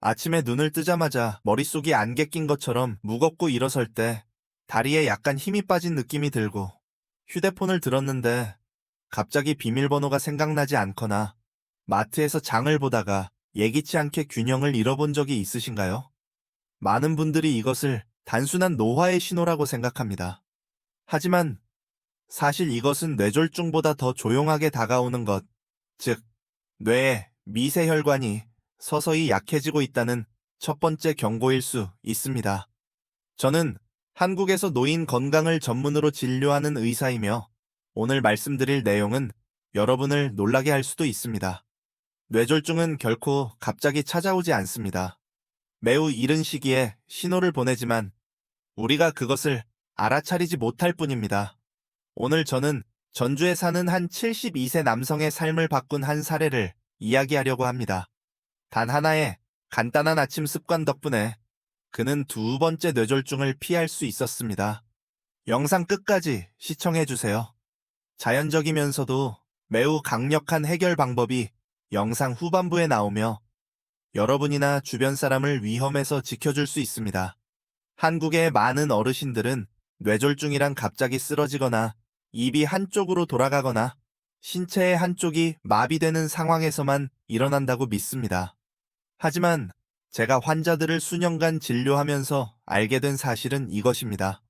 아침에 눈을 뜨자마자 머릿속이 안개 낀 것처럼 무겁고 일어설 때 다리에 약간 힘이 빠진 느낌이 들고 휴대폰을 들었는데 갑자기 비밀번호가 생각나지 않거나 마트에서 장을 보다가 예기치 않게 균형을 잃어본 적이 있으신가요? 많은 분들이 이것을 단순한 노화의 신호라고 생각합니다. 하지만 사실 이것은 뇌졸중보다 더 조용하게 다가오는 것, 즉, 뇌의 미세혈관이 서서히 약해지고 있다는 첫 번째 경고일 수 있습니다. 저는 한국에서 노인 건강을 전문으로 진료하는 의사이며 오늘 말씀드릴 내용은 여러분을 놀라게 할 수도 있습니다. 뇌졸중은 결코 갑자기 찾아오지 않습니다. 매우 이른 시기에 신호를 보내지만 우리가 그것을 알아차리지 못할 뿐입니다. 오늘 저는 전주에 사는 한 72세 남성의 삶을 바꾼 한 사례를 이야기하려고 합니다. 단 하나의 간단한 아침 습관 덕분에 그는 두 번째 뇌졸중을 피할 수 있었습니다. 영상 끝까지 시청해주세요. 자연적이면서도 매우 강력한 해결 방법이 영상 후반부에 나오며 여러분이나 주변 사람을 위험에서 지켜줄 수 있습니다. 한국의 많은 어르신들은 뇌졸중이란 갑자기 쓰러지거나 입이 한쪽으로 돌아가거나 신체의 한쪽이 마비되는 상황에서만 일어난다고 믿습니다. 하지만 제가 환자들을 수년간 진료하면서 알게 된 사실은 이것입니다.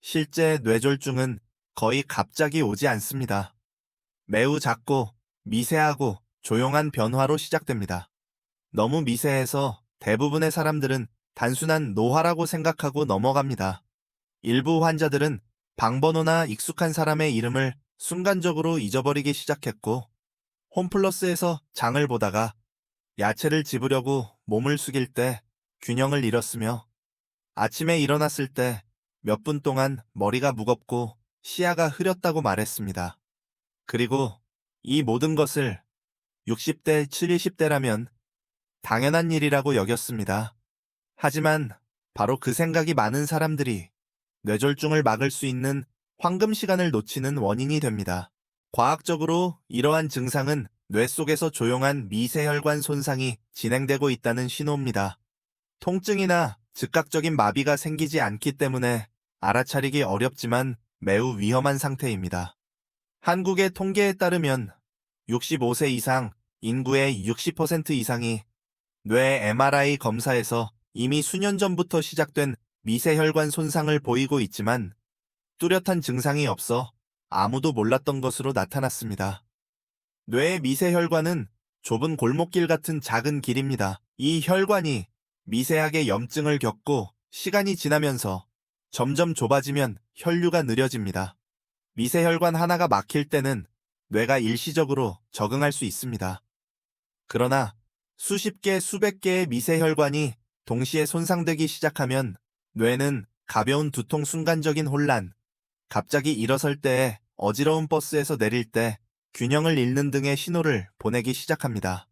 실제 뇌졸중은 거의 갑자기 오지 않습니다. 매우 작고 미세하고 조용한 변화로 시작됩니다. 너무 미세해서 대부분의 사람들은 단순한 노화라고 생각하고 넘어갑니다. 일부 환자들은 방번호나 익숙한 사람의 이름을 순간적으로 잊어버리기 시작했고, 홈플러스에서 장을 보다가 야채를 집으려고 몸을 숙일 때 균형을 잃었으며, 아침에 일어났을 때 몇 분 동안 머리가 무겁고 시야가 흐렸다고 말했습니다. 그리고 이 모든 것을 60대, 70대라면 당연한 일이라고 여겼습니다. 하지만 바로 그 생각이 많은 사람들이 뇌졸중을 막을 수 있는 황금 시간을 놓치는 원인이 됩니다. 과학적으로 이러한 증상은 뇌 속에서 조용한 미세혈관 손상이 진행되고 있다는 신호입니다. 통증이나 즉각적인 마비가 생기지 않기 때문에 알아차리기 어렵지만 매우 위험한 상태입니다. 한국의 통계에 따르면 65세 이상 인구의 60% 이상이 뇌 MRI 검사에서 이미 수년 전부터 시작된 미세혈관 손상을 보이고 있지만 뚜렷한 증상이 없어 아무도 몰랐던 것으로 나타났습니다. 뇌의 미세혈관은 좁은 골목길 같은 작은 길입니다. 이 혈관이 미세하게 염증을 겪고 시간이 지나면서 점점 좁아지면 혈류가 느려집니다. 미세혈관 하나가 막힐 때는 뇌가 일시적으로 적응할 수 있습니다. 그러나 수십 개, 수백 개의 미세혈관이 동시에 손상되기 시작하면 뇌는 가벼운 두통 순간적인 혼란, 갑자기 일어설 때에 어지러운 버스에서 내릴 때 균형을 잃는 등의 신호를 보내기 시작합니다.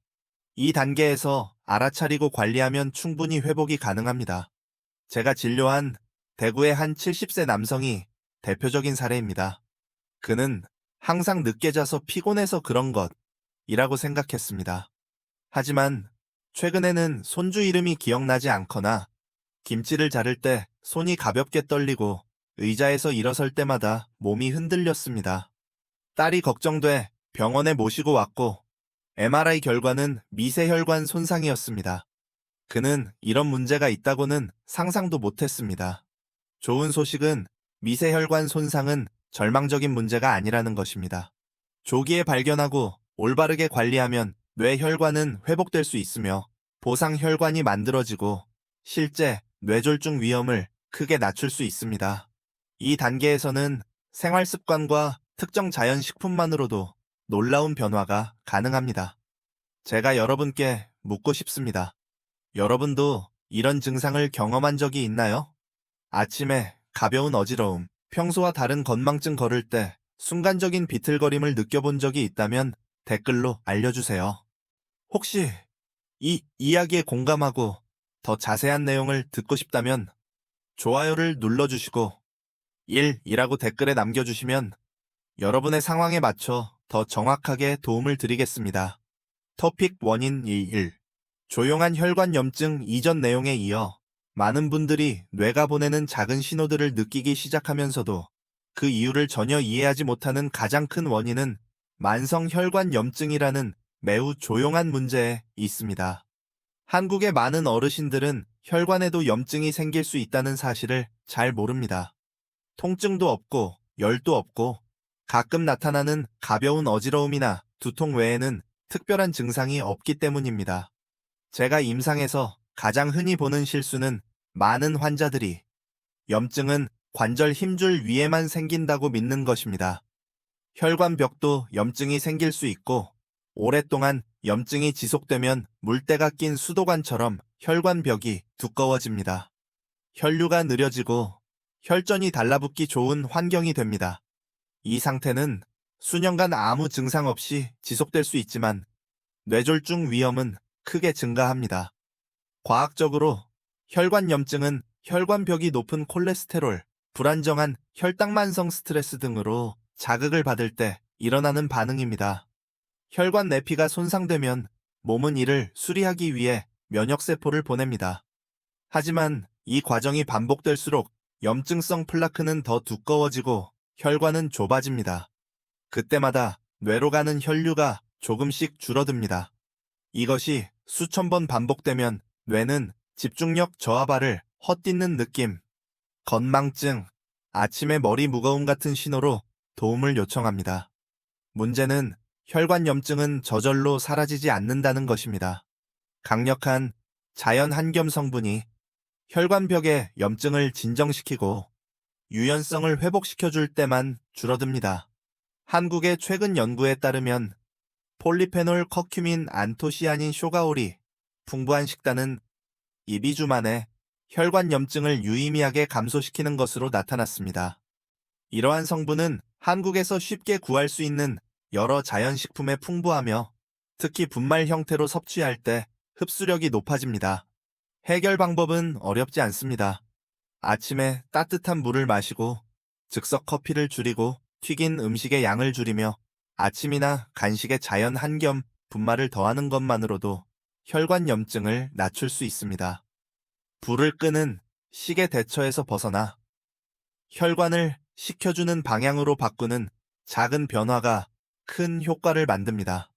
이 단계에서 알아차리고 관리하면 충분히 회복이 가능합니다. 제가 진료한 대구의 한 70세 남성이 대표적인 사례입니다. 그는 항상 늦게 자서 피곤해서 그런 것이라고 생각했습니다. 하지만 최근에는 손주 이름이 기억나지 않거나 김치를 자를 때 손이 가볍게 떨리고 의자에서 일어설 때마다 몸이 흔들렸습니다. 딸이 걱정돼 병원에 모시고 왔고 MRI 결과는 미세혈관 손상이었습니다. 그는 이런 문제가 있다고는 상상도 못했습니다. 좋은 소식은 미세혈관 손상은 절망적인 문제가 아니라는 것입니다. 조기에 발견하고 올바르게 관리하면 뇌혈관은 회복될 수 있으며 보상혈관이 만들어지고 실제 뇌졸중 위험을 크게 낮출 수 있습니다. 이 단계에서는 생활 습관과 특정 자연식품만으로도 놀라운 변화가 가능합니다. 제가 여러분께 묻고 싶습니다. 여러분도 이런 증상을 경험한 적이 있나요? 아침에 가벼운 어지러움, 평소와 다른 건망증 걸을 때 순간적인 비틀거림을 느껴본 적이 있다면 댓글로 알려주세요. 혹시 이 이야기에 공감하고 더 자세한 내용을 듣고 싶다면 좋아요를 눌러주시고 1이라고 댓글에 남겨주시면 여러분의 상황에 맞춰 더 정확하게 도움을 드리겠습니다. 토픽 원인 21 조용한 혈관 염증 이전 내용에 이어 많은 분들이 뇌가 보내는 작은 신호들을 느끼기 시작하면서도 그 이유를 전혀 이해하지 못하는 가장 큰 원인은 만성 혈관 염증이라는 매우 조용한 문제에 있습니다. 한국의 많은 어르신들은 혈관에도 염증이 생길 수 있다는 사실을 잘 모릅니다. 통증도 없고 열도 없고 가끔 나타나는 가벼운 어지러움이나 두통 외에는 특별한 증상이 없기 때문입니다. 제가 임상에서 가장 흔히 보는 실수는 많은 환자들이 염증은 관절 힘줄 위에만 생긴다고 믿는 것입니다. 혈관벽도 염증이 생길 수 있고 오랫동안 염증이 지속되면 물때가 낀 수도관처럼 혈관벽이 두꺼워집니다. 혈류가 느려지고 혈전이 달라붙기 좋은 환경이 됩니다. 이 상태는 수년간 아무 증상 없이 지속될 수 있지만 뇌졸중 위험은 크게 증가합니다. 과학적으로 혈관염증은 혈관벽이 높은 콜레스테롤, 불안정한 혈당만성 스트레스 등으로 자극을 받을 때 일어나는 반응입니다. 혈관 내피가 손상되면 몸은 이를 수리하기 위해 면역세포를 보냅니다. 하지만 이 과정이 반복될수록 염증성 플라크는 더 두꺼워지고 혈관은 좁아집니다. 그때마다 뇌로 가는 혈류가 조금씩 줄어듭니다. 이것이 수천 번 반복되면 뇌는 집중력 저하발을 헛디는 느낌, 건망증, 아침에 머리 무거움 같은 신호로 도움을 요청합니다. 문제는 혈관 염증은 저절로 사라지지 않는다는 것입니다. 강력한 자연 한겸 성분이 혈관벽의 염증을 진정시키고 유연성을 회복시켜줄 때만 줄어듭니다. 한국의 최근 연구에 따르면 폴리페놀 커큐민 안토시아닌 쇼가올이 풍부한 식단은 2, 2주 만에 혈관 염증을 유의미하게 감소시키는 것으로 나타났습니다. 이러한 성분은 한국에서 쉽게 구할 수 있는 여러 자연식품에 풍부하며 특히 분말 형태로 섭취할 때 흡수력이 높아집니다. 해결 방법은 어렵지 않습니다. 아침에 따뜻한 물을 마시고 즉석 커피를 줄이고 튀긴 음식의 양을 줄이며 아침이나 간식에 자연 한 겸 분말을 더하는 것만으로도 혈관 염증을 낮출 수 있습니다. 불을 끄는 시계 대처에서 벗어나 혈관을 식혀주는 방향으로 바꾸는 작은 변화가 큰 효과를 만듭니다.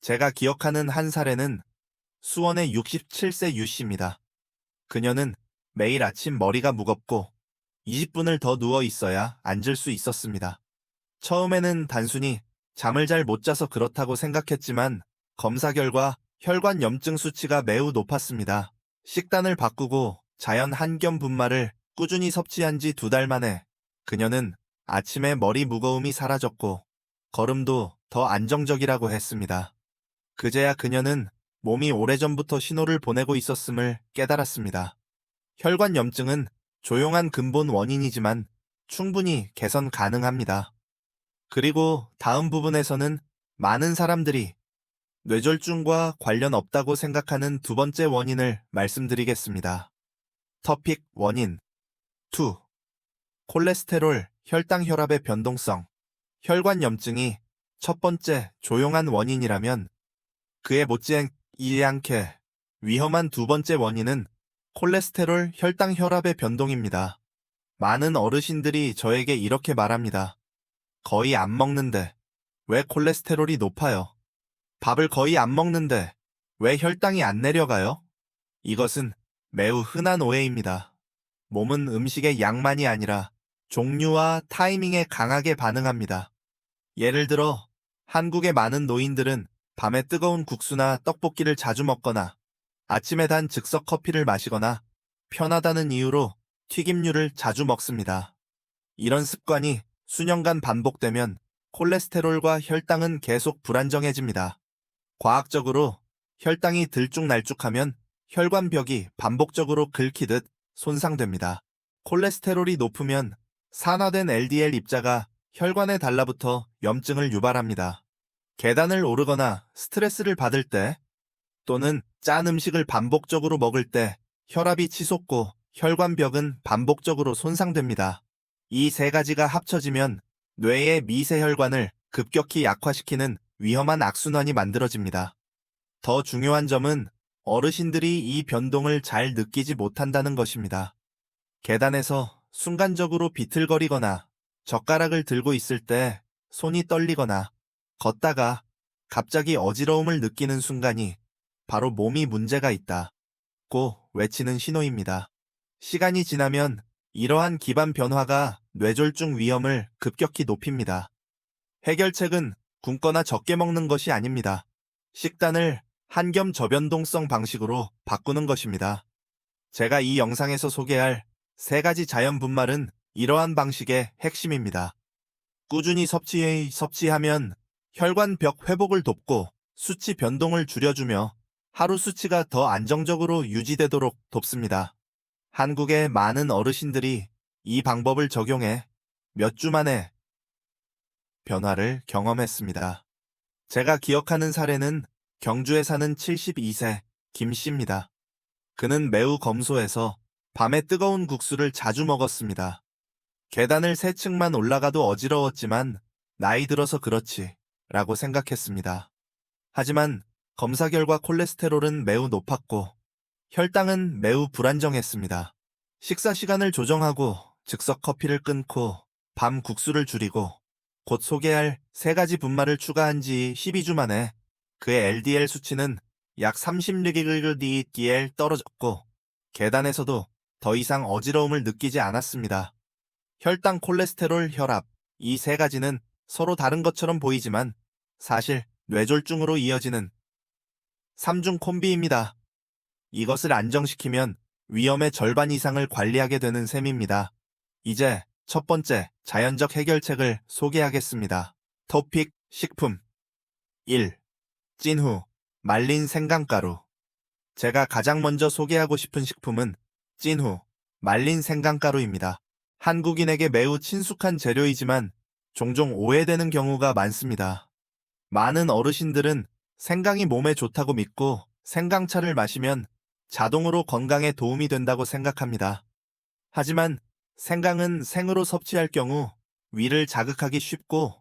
제가 기억하는 한 사례는 수원의 67세 유 씨입니다. 그녀는 매일 아침 머리가 무겁고 20분을 더 누워 있어야 앉을 수 있었습니다. 처음에는 단순히 잠을 잘 못 자서 그렇다고 생각했지만 검사 결과 혈관 염증 수치가 매우 높았습니다. 식단을 바꾸고 자연 한겸 분말을 꾸준히 섭취한 지 두 달 만에 그녀는 아침에 머리 무거움이 사라졌고 걸음도 더 안정적이라고 했습니다. 그제야 그녀는 몸이 오래전부터 신호를 보내고 있었음을 깨달았습니다. 혈관 염증은 조용한 근본 원인이지만 충분히 개선 가능합니다. 그리고 다음 부분에서는 많은 사람들이 뇌졸중과 관련 없다고 생각하는 두 번째 원인을 말씀드리겠습니다. 터픽 원인 2. 콜레스테롤, 혈당 혈압의 변동성, 혈관 염증이 첫 번째 조용한 원인이라면 그에 못지않지 않게 위험한 두 번째 원인은 콜레스테롤, 혈당 혈압의 변동입니다. 많은 어르신들이 저에게 이렇게 말합니다. 거의 안 먹는데 왜 콜레스테롤이 높아요? 밥을 거의 안 먹는데 왜 혈당이 안 내려가요? 이것은 매우 흔한 오해입니다. 몸은 음식의 양만이 아니라 종류와 타이밍에 강하게 반응합니다. 예를 들어 한국의 많은 노인들은 밤에 뜨거운 국수나 떡볶이를 자주 먹거나 아침에 단 즉석 커피를 마시거나 편하다는 이유로 튀김류를 자주 먹습니다. 이런 습관이 수년간 반복되면 콜레스테롤과 혈당은 계속 불안정해집니다. 과학적으로 혈당이 들쭉날쭉하면 혈관벽이 반복적으로 긁히듯 손상됩니다. 콜레스테롤이 높으면 산화된 LDL 입자가 혈관에 달라붙어 염증을 유발합니다. 계단을 오르거나 스트레스를 받을 때 또는 짠 음식을 반복적으로 먹을 때 혈압이 치솟고 혈관벽은 반복적으로 손상됩니다. 이 세 가지가 합쳐지면 뇌의 미세혈관을 급격히 약화시키는 위험한 악순환이 만들어집니다. 더 중요한 점은 어르신들이 이 변동을 잘 느끼지 못한다는 것입니다. 계단에서 순간적으로 비틀거리거나 젓가락을 들고 있을 때 손이 떨리거나 걷다가 갑자기 어지러움을 느끼는 순간이 바로 몸이 문제가 있다 고 외치는 신호입니다. 시간이 지나면 이러한 기반 변화가 뇌졸중 위험을 급격히 높입니다. 해결책은 굶거나 적게 먹는 것이 아닙니다. 식단을 한겸 저변동성 방식으로 바꾸는 것입니다. 제가 이 영상에서 소개할 세 가지 자연 분말은 이러한 방식의 핵심입니다. 꾸준히 섭취해 섭취하면 혈관벽 회복을 돕고 수치 변동을 줄여주며 하루 수치가 더 안정적으로 유지되도록 돕습니다. 한국의 많은 어르신들이 이 방법을 적용해 몇 주 만에 변화를 경험했습니다. 제가 기억하는 사례는 경주에 사는 72세 김 씨입니다. 그는 매우 검소해서 밤에 뜨거운 국수를 자주 먹었습니다. 계단을 세 층만 올라가도 어지러웠지만 나이 들어서 그렇지 라고 생각했습니다. 하지만 검사 결과 콜레스테롤은 매우 높았고 혈당은 매우 불안정했습니다. 식사 시간을 조정하고 즉석 커피를 끊고 밤 국수를 줄이고 곧 소개할 세 가지 분말을 추가한 지 12주 만에 그의 LDL 수치는 약 36DL 떨어졌고 계단에서도 더 이상 어지러움을 느끼지 않았습니다. 혈당, 콜레스테롤, 혈압 이 세 가지는 서로 다른 것처럼 보이지만 사실 뇌졸중으로 이어지는 3중 콤비입니다. 이것을 안정시키면 위험의 절반 이상을 관리하게 되는 셈입니다. 이제 첫 번째 자연적 해결책을 소개하겠습니다. 토픽 식품 1. 찐후 말린 생강가루 제가 가장 먼저 소개하고 싶은 식품은 찐후 말린 생강가루입니다. 한국인에게 매우 친숙한 재료이지만 종종 오해되는 경우가 많습니다. 많은 어르신들은 생강이 몸에 좋다고 믿고 생강차를 마시면 자동으로 건강에 도움이 된다고 생각합니다. 하지만 생강은 생으로 섭취할 경우 위를 자극하기 쉽고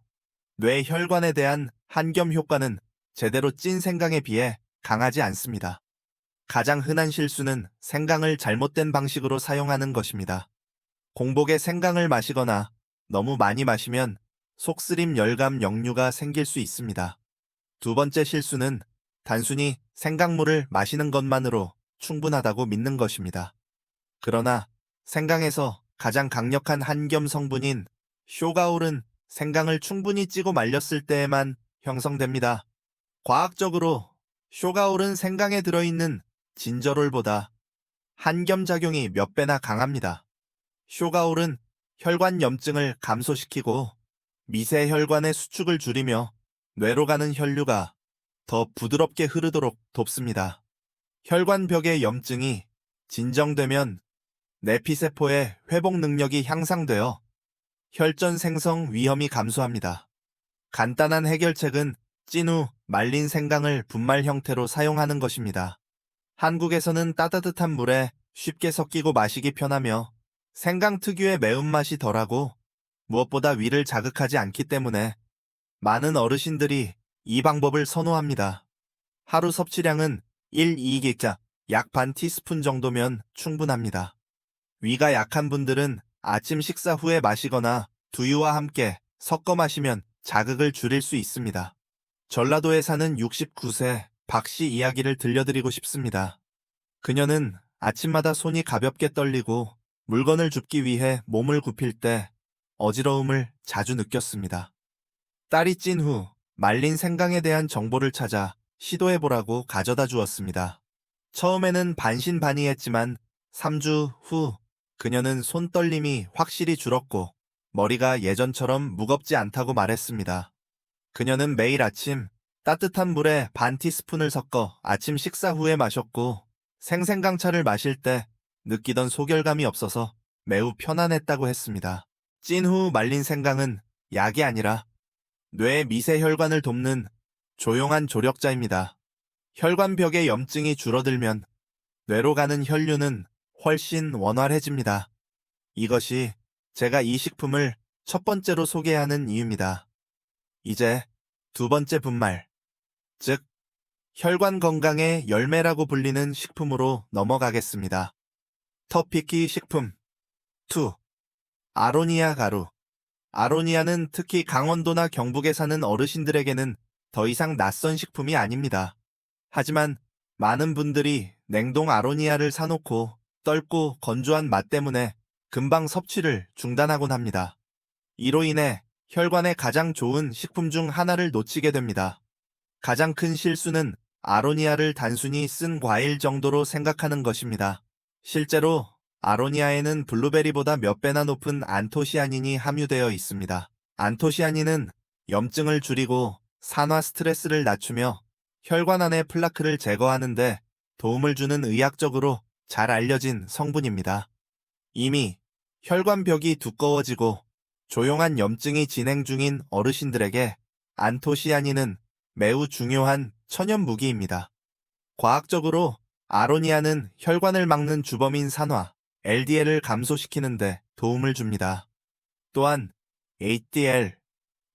뇌 혈관에 대한 한겸 효과는 제대로 찐 생강에 비해 강하지 않습니다. 가장 흔한 실수는 생강을 잘못된 방식으로 사용하는 것입니다. 공복에 생강을 마시거나 너무 많이 마시면 속쓰림 열감 역류가 생길 수 있습니다. 두 번째 실수는 단순히 생강물을 마시는 것만으로 충분하다고 믿는 것입니다. 그러나 생강에서 가장 강력한 한겸 성분인 쇼가올은 생강을 충분히 찌고 말렸을 때에만 형성됩니다. 과학적으로 쇼가올은 생강에 들어있는 진저롤보다 한겸 작용이 몇 배나 강합니다. 쇼가올은 혈관 염증을 감소시키고 미세 혈관의 수축을 줄이며 뇌로 가는 혈류가 더 부드럽게 흐르도록 돕습니다. 혈관벽의 염증이 진정되면 내피세포의 회복 능력이 향상되어 혈전 생성 위험이 감소합니다. 간단한 해결책은 찐 후 말린 생강을 분말 형태로 사용하는 것입니다. 한국에서는 따뜻한 물에 쉽게 섞이고 마시기 편하며 생강 특유의 매운맛이 덜하고 무엇보다 위를 자극하지 않기 때문에 많은 어르신들이 이 방법을 선호합니다. 하루 섭취량은 1, 2기자 약 반 티스푼 정도면 충분합니다. 위가 약한 분들은 아침 식사 후에 마시거나 두유와 함께 섞어 마시면 자극을 줄일 수 있습니다. 전라도에 사는 69세 박 씨 이야기를 들려드리고 싶습니다. 그녀는 아침마다 손이 가볍게 떨리고 물건을 줍기 위해 몸을 굽힐 때 어지러움을 자주 느꼈습니다. 딸이 찐 후 말린 생강에 대한 정보를 찾아 시도해보라고 가져다 주었습니다. 처음에는 반신반의했지만 3주 후 그녀는 손떨림이 확실히 줄었고 머리가 예전처럼 무겁지 않다고 말했습니다. 그녀는 매일 아침 따뜻한 물에 반 티스푼을 섞어 아침 식사 후에 마셨고 생생강차를 마실 때 느끼던 소결감이 없어서 매우 편안했다고 했습니다. 찐 후 말린 생강은 약이 아니라 뇌 미세 혈관을 돕는 조용한 조력자입니다. 혈관벽의 염증이 줄어들면 뇌로 가는 혈류는 훨씬 원활해집니다. 이것이 제가 이 식품을 첫 번째로 소개하는 이유입니다. 이제 두 번째 분말, 즉 혈관 건강의 열매라고 불리는 식품으로 넘어가겠습니다. 터피키 식품 2. 아로니아 가루 아로니아는 특히 강원도나 경북에 사는 어르신들에게는 더 이상 낯선 식품이 아닙니다. 하지만 많은 분들이 냉동 아로니아를 사놓고 떫고 건조한 맛 때문에 금방 섭취를 중단하곤 합니다. 이로 인해 혈관에 가장 좋은 식품 중 하나를 놓치게 됩니다. 가장 큰 실수는 아로니아를 단순히 쓴 과일 정도로 생각하는 것입니다. 실제로 아로니아에는 블루베리보다 몇 배나 높은 안토시아닌이 함유되어 있습니다. 안토시아닌은 염증을 줄이고 산화 스트레스를 낮추며 혈관 안의 플라크를 제거하는데 도움을 주는 의학적으로 잘 알려진 성분입니다. 이미 혈관벽이 두꺼워지고 조용한 염증이 진행 중인 어르신들에게 안토시아닌은 매우 중요한 천연 무기입니다. 과학적으로 아로니아는 혈관을 막는 주범인 산화, LDL을 감소시키는데 도움을 줍니다. 또한 HDL,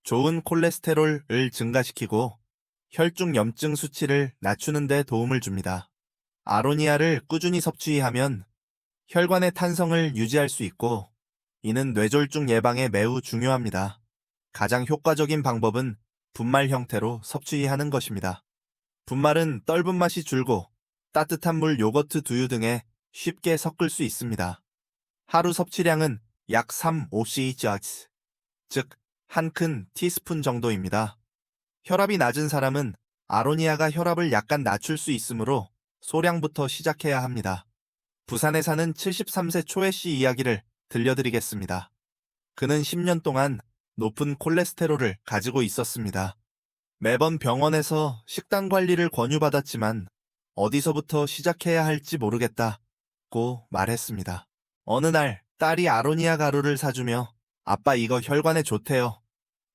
좋은 콜레스테롤을 증가시키고 혈중 염증 수치를 낮추는 데 도움을 줍니다. 아로니아를 꾸준히 섭취하면 혈관의 탄성을 유지할 수 있고 이는 뇌졸중 예방에 매우 중요합니다. 가장 효과적인 방법은 분말 형태로 섭취하는 것입니다. 분말은 떫은 맛이 줄고 따뜻한 물, 요거트, 두유 등에 쉽게 섞을 수 있습니다. 하루 섭취량은 약 3, 5cj, 즉, 한 큰 티스푼 정도입니다. 혈압이 낮은 사람은 아로니아가 혈압을 약간 낮출 수 있으므로 소량부터 시작해야 합니다. 부산에 사는 73세 초의 씨 이야기를 들려드리겠습니다. 그는 10년 동안 높은 콜레스테롤을 가지고 있었습니다. 매번 병원에서 식단 관리를 권유받았지만 어디서부터 시작해야 할지 모르겠다 고 말했습니다. 어느 날 딸이 아로니아 가루를 사주며 아빠 이거 혈관에 좋대요.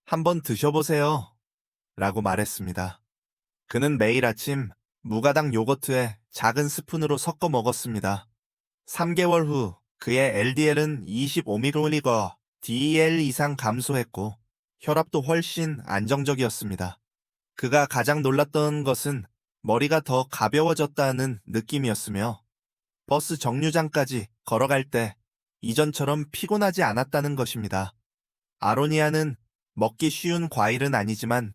한번 드셔보세요. 라고 말했습니다. 그는 매일 아침 무가당 요거트에 작은 스푼으로 섞어 먹었습니다. 3개월 후 그의 LDL은 25mg DEL 이상 감소했고 혈압도 훨씬 안정적이었습니다. 그가 가장 놀랐던 것은 머리가 더 가벼워졌다는 느낌이었으며 버스 정류장까지 걸어갈 때 이전처럼 피곤하지 않았다는 것입니다. 아로니아는 먹기 쉬운 과일은 아니지만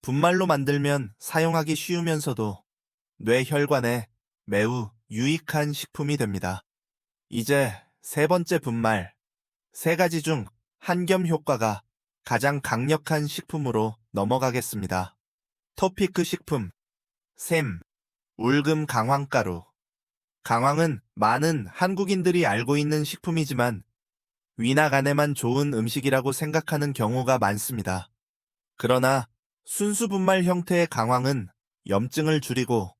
분말로 만들면 사용하기 쉬우면서도 뇌 혈관에 매우 유익한 식품이 됩니다. 이제 세 번째 분말, 세 가지 중 한겸 효과가 가장 강력한 식품으로 넘어가겠습니다. 토피크 식품, 샘, 울금 강황가루. 강황은 많은 한국인들이 알고 있는 식품이지만 위나 간에만 좋은 음식이라고 생각하는 경우가 많습니다. 그러나 순수 분말 형태의 강황은 염증을 줄이고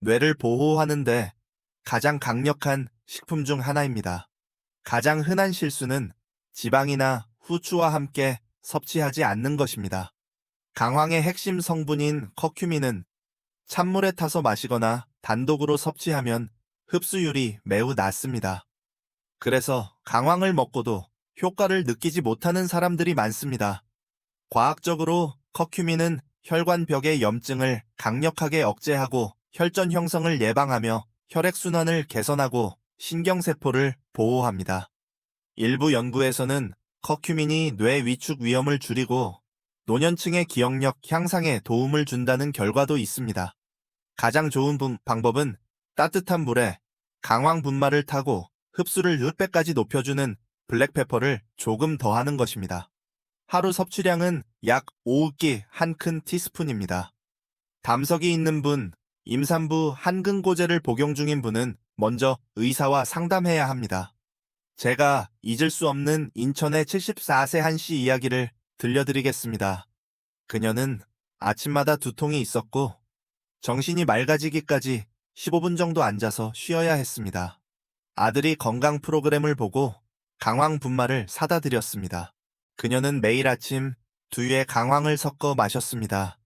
뇌를 보호하는데 가장 강력한 식품 중 하나입니다. 가장 흔한 실수는 지방이나 후추와 함께 섭취하지 않는 것입니다. 강황의 핵심 성분인 커큐민은 찬물에 타서 마시거나 단독으로 섭취하면 흡수율이 매우 낮습니다. 그래서 강황을 먹고도 효과를 느끼지 못하는 사람들이 많습니다. 과학적으로 커큐민은 혈관벽의 염증을 강력하게 억제하고 혈전 형성을 예방하며 혈액순환을 개선하고 신경세포를 보호합니다. 일부 연구에서는 커큐민이 뇌 위축 위험을 줄이고 노년층의 기억력 향상에 도움을 준다는 결과도 있습니다. 가장 좋은 분- 방법은 따뜻한 물에 강황 분말을 타고 흡수를 6배까지 높여주는 블랙페퍼를 조금 더하는 것입니다. 하루 섭취량은 약 5기 한큰 티스푼입니다. 담석이 있는 분, 임산부 한근고제를 복용 중인 분은 먼저 의사와 상담해야 합니다. 제가 잊을 수 없는 인천의 74세 한 씨 이야기를 들려드리겠습니다. 그녀는 아침마다 두통이 있었고 정신이 맑아지기까지 15분 정도 앉아서 쉬어야 했습니다. 아들이 건강 프로그램을 보고 강황 분말을 사다 드렸습니다. 그녀는 매일 아침 두유에 강황을 섞어 마셨습니다.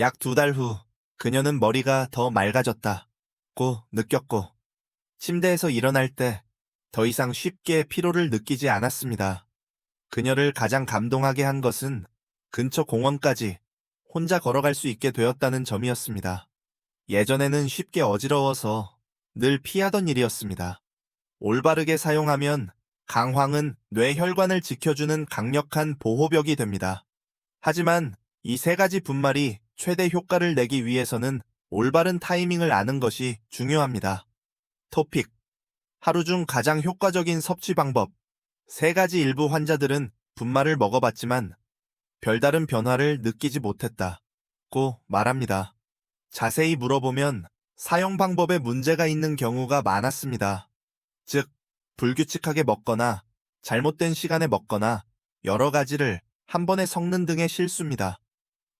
약 두 달 후 그녀는 머리가 더 맑아졌다고 느꼈고 침대에서 일어날 때 더 이상 쉽게 피로를 느끼지 않았습니다. 그녀를 가장 감동하게 한 것은 근처 공원까지 혼자 걸어갈 수 있게 되었다는 점이었습니다. 예전에는 쉽게 어지러워서 늘 피하던 일이었습니다. 올바르게 사용하면 강황은 뇌 혈관을 지켜주는 강력한 보호벽이 됩니다. 하지만 이 세 가지 분말이 최대 효과를 내기 위해서는 올바른 타이밍을 아는 것이 중요합니다. 토픽. 하루 중 가장 효과적인 섭취 방법. 세 가지 일부 환자들은 분말을 먹어봤지만 별다른 변화를 느끼지 못했다 고 말합니다. 자세히 물어보면 사용 방법에 문제가 있는 경우가 많았습니다. 즉, 불규칙하게 먹거나 잘못된 시간에 먹거나 여러 가지를 한 번에 섞는 등의 실수입니다.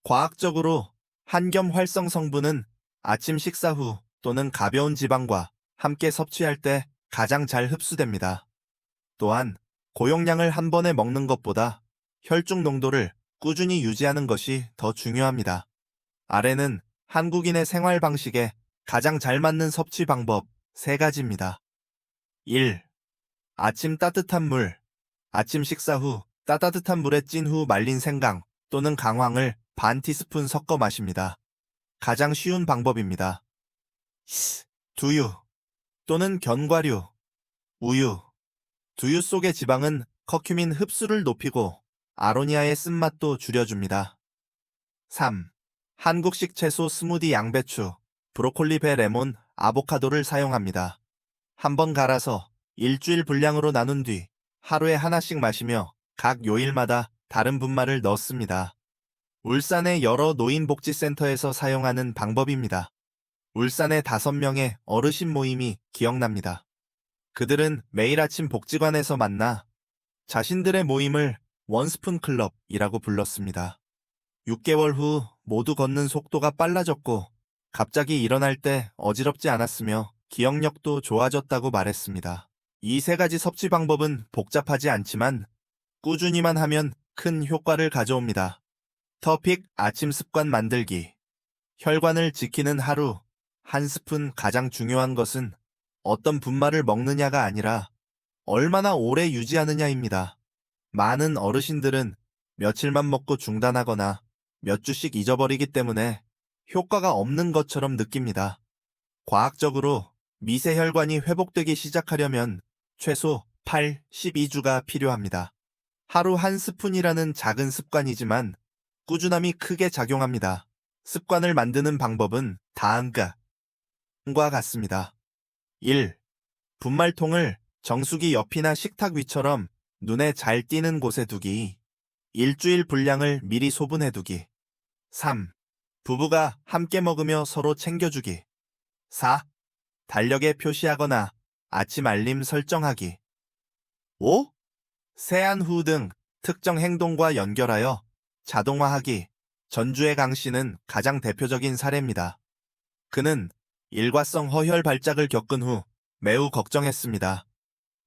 과학적으로 한겸 활성 성분은 아침 식사 후 또는 가벼운 지방과 함께 섭취할 때 가장 잘 흡수됩니다. 또한 고용량을 한 번에 먹는 것보다 혈중 농도를 꾸준히 유지하는 것이 더 중요합니다. 아래는 한국인의 생활 방식에 가장 잘 맞는 섭취 방법 3가지입니다. 1. 아침 따뜻한 물. 아침 식사 후 따뜻한 물에 찐 후 말린 생강 또는 강황을 반 티스푼 섞어 마십니다. 가장 쉬운 방법입니다. 두유 또는 견과류, 우유. 두유 속의 지방은 커큐민 흡수를 높이고 아로니아의 쓴맛도 줄여줍니다. 3. 한국식 채소 스무디 양배추, 브로콜리 배 레몬, 아보카도를 사용합니다. 한번 갈아서 일주일 분량으로 나눈 뒤 하루에 하나씩 마시며 각 요일마다 다른 분말을 넣습니다. 울산의 여러 노인복지센터에서 사용하는 방법입니다. 울산의 다섯 명의 어르신 모임이 기억납니다. 그들은 매일 아침 복지관에서 만나 자신들의 모임을 원스푼 클럽이라고 불렀습니다. 6개월 후 모두 걷는 속도가 빨라졌고 갑자기 일어날 때 어지럽지 않았으며 기억력도 좋아졌다고 말했습니다. 이 세 가지 섭취 방법은 복잡하지 않지만 꾸준히만 하면 큰 효과를 가져옵니다. 터픽 아침 습관 만들기. 혈관을 지키는 하루 한 스푼 가장 중요한 것은 어떤 분말을 먹느냐가 아니라 얼마나 오래 유지하느냐입니다. 많은 어르신들은 며칠만 먹고 중단하거나 몇 주씩 잊어버리기 때문에 효과가 없는 것처럼 느낍니다. 과학적으로 미세혈관이 회복되기 시작하려면 최소 8, 12주가 필요합니다. 하루 한 스푼이라는 작은 습관이지만 꾸준함이 크게 작용합니다. 습관을 만드는 방법은 다음과 같습니다. 1. 분말통을 정수기 옆이나 식탁 위처럼 눈에 잘 띄는 곳에 두기. 일주일 분량을 미리 소분해두기. 3. 부부가 함께 먹으며 서로 챙겨주기. 4. 달력에 표시하거나 아침 알림 설정하기. 5. 세안 후 등 특정 행동과 연결하여 자동화하기. 전주의 강 씨는 가장 대표적인 사례입니다. 그는 일과성 허혈 발작을 겪은 후 매우 걱정했습니다.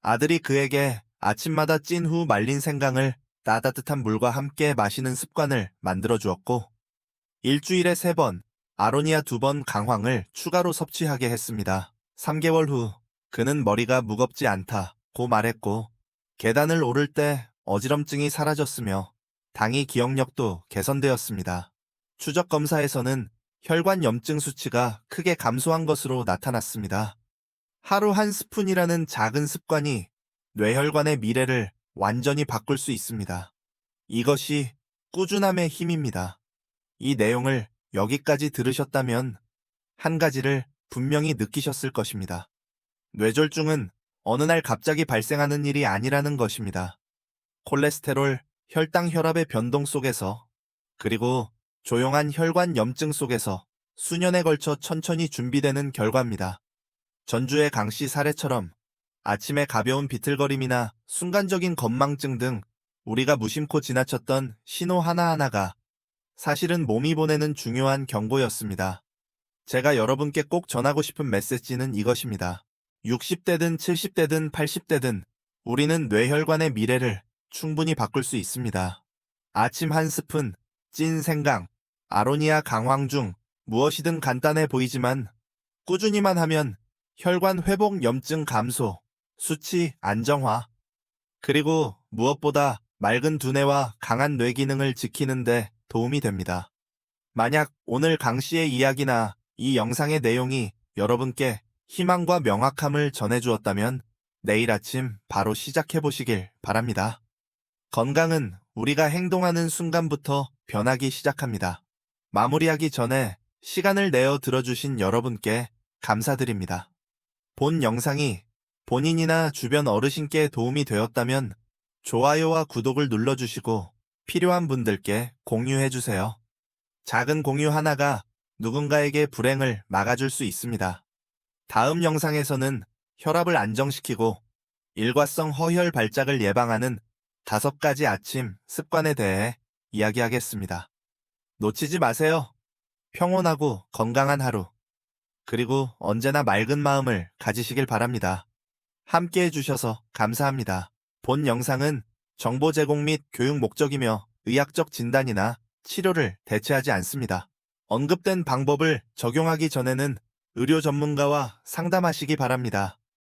아들이 그에게 아침마다 찐 후 말린 생강을 따뜻한 물과 함께 마시는 습관을 만들어 주었고, 일주일에 세 번, 아로니아 두번 강황을 추가로 섭취하게 했습니다. 3개월 후, 그는 머리가 무겁지 않다고 말했고, 계단을 오를 때 어지럼증이 사라졌으며, 당이 기억력도 개선되었습니다. 추적 검사에서는 혈관 염증 수치가 크게 감소한 것으로 나타났습니다. 하루 한 스푼이라는 작은 습관이 뇌혈관의 미래를 완전히 바꿀 수 있습니다. 이것이 꾸준함의 힘입니다. 이 내용을 여기까지 들으셨다면 한 가지를 분명히 느끼셨을 것입니다. 뇌졸중은 어느 날 갑자기 발생하는 일이 아니라는 것입니다. 콜레스테롤, 혈당 혈압의 변동 속에서 그리고 조용한 혈관 염증 속에서 수년에 걸쳐 천천히 준비되는 결과입니다. 전주의 강 씨 사례처럼 아침에 가벼운 비틀거림이나 순간적인 건망증 등 우리가 무심코 지나쳤던 신호 하나하나가 사실은 몸이 보내는 중요한 경고였습니다. 제가 여러분께 꼭 전하고 싶은 메시지는 이것입니다. 60대든 70대든 80대든 우리는 뇌혈관의 미래를 충분히 바꿀 수 있습니다. 아침 한 스푼, 찐 생강, 아로니아 강황 중 무엇이든 간단해 보이지만 꾸준히만 하면 혈관 회복 염증 감소, 수치 안정화, 그리고 무엇보다 맑은 두뇌와 강한 뇌 기능을 지키는데 도움이 됩니다. 만약 오늘 강 씨의 이야기나 이 영상의 내용이 여러분께 희망과 명확함을 전해주었다면 내일 아침 바로 시작해 보시길 바랍니다. 건강은 우리가 행동하는 순간부터 변하기 시작합니다. 마무리하기 전에 시간을 내어 들어주신 여러분께 감사드립니다. 본 영상이 본인이나 주변 어르신께 도움이 되었다면 좋아요와 구독을 눌러주시고 필요한 분들께 공유해 주세요. 작은 공유 하나가 누군가에게 불행을 막아줄 수 있습니다. 다음 영상에서는 혈압을 안정시키고 일과성 허혈 발작을 예방하는 다섯 가지 아침 습관에 대해 이야기하겠습니다. 놓치지 마세요. 평온하고 건강한 하루. 그리고 언제나 맑은 마음을 가지시길 바랍니다. 함께 해주셔서 감사합니다. 본 영상은 정보 제공 및 교육 목적이며 의학적 진단이나 치료를 대체하지 않습니다. 언급된 방법을 적용하기 전에는 의료 전문가와 상담하시기 바랍니다.